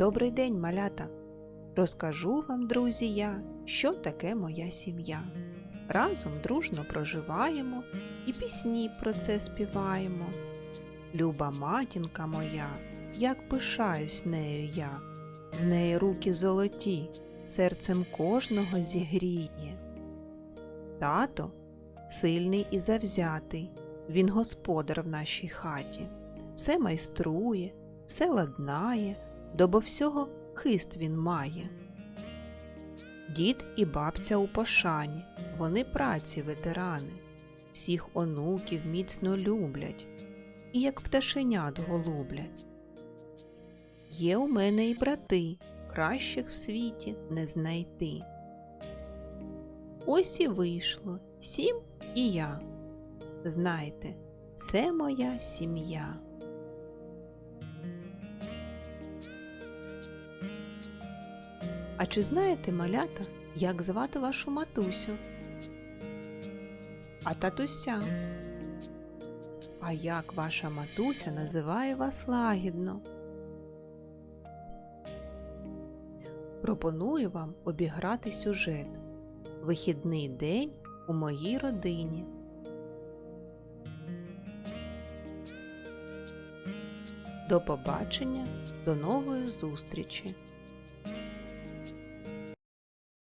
Добрий день, малята! Розкажу вам, друзі, я, що таке моя сім'я. Разом дружно проживаємо і пісні про це співаємо. Люба матінка моя, як пишаюсь нею я, в неї руки золоті, серцем кожного зігріє. Тато сильний і завзятий, він господар в нашій хаті, все майструє, все ладнає, до бо всього хист він має. Дід і бабця у пошані, вони праці ветерани, всіх онуків міцно люблять і як пташенят голублять. Є у мене і брати, кращих в світі не знайти. Ось і вийшло сім і я. Знайте, це моя сім'я. А чи знаєте, малята, як звати вашу матусю? А татуся? А як ваша матуся називає вас лагідно? Пропоную вам обіграти сюжет Вихідний день у моїй родині. До побачення, до нової зустрічі!